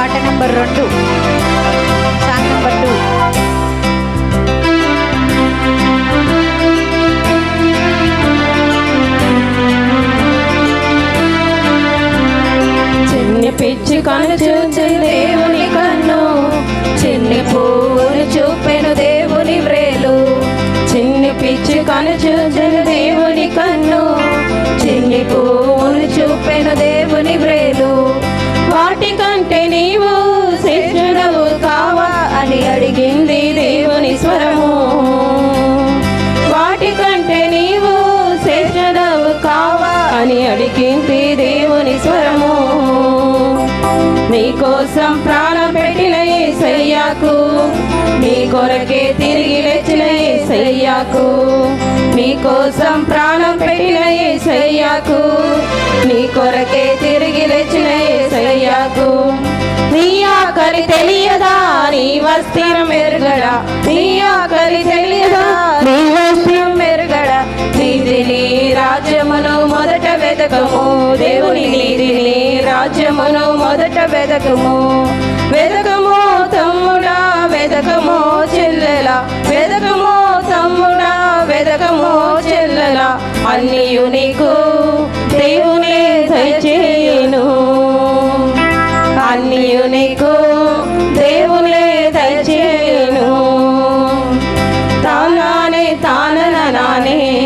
పాట నెంబర్ రెండు. Song number two. చిన్ని పిచ్చి కను చూచి దేవుని కన్ను. చిన్ని పూలు చూపెను దేవుని వ్రేలు. చిన్ని పిచ్చి కను చూచిన దేవుని కన్ను. చిన్ని పూలు చూపెను నీకోసం ప్రాణం పెట్టిన సయ్యాకు నీ కొరకే తిరిగి లేచిన సయ్యాకు నీకోసం ప్రాణం పెట్టిన సయ్యాకు నీ కొరకే తిరిగి లేచిన సయ్యాకు నీ ఆకలి తెలియదా? నీ వస్త్రం ఎరుగడా? నీ ఆకలి తెలియదా? నీ వెదకము దేవుని నీతిని రాజ్యమును మొదట వెదకము. వెదకము తమ్ముడా వెదకము చెల్లెల. వెదకము తమ్ముడా వెదకము చెల్లెల. అన్నియు నీకు దేవుని దయచేయను. అన్నియు నీకు దేవునే దయచేయును. తానానే తానన నానే.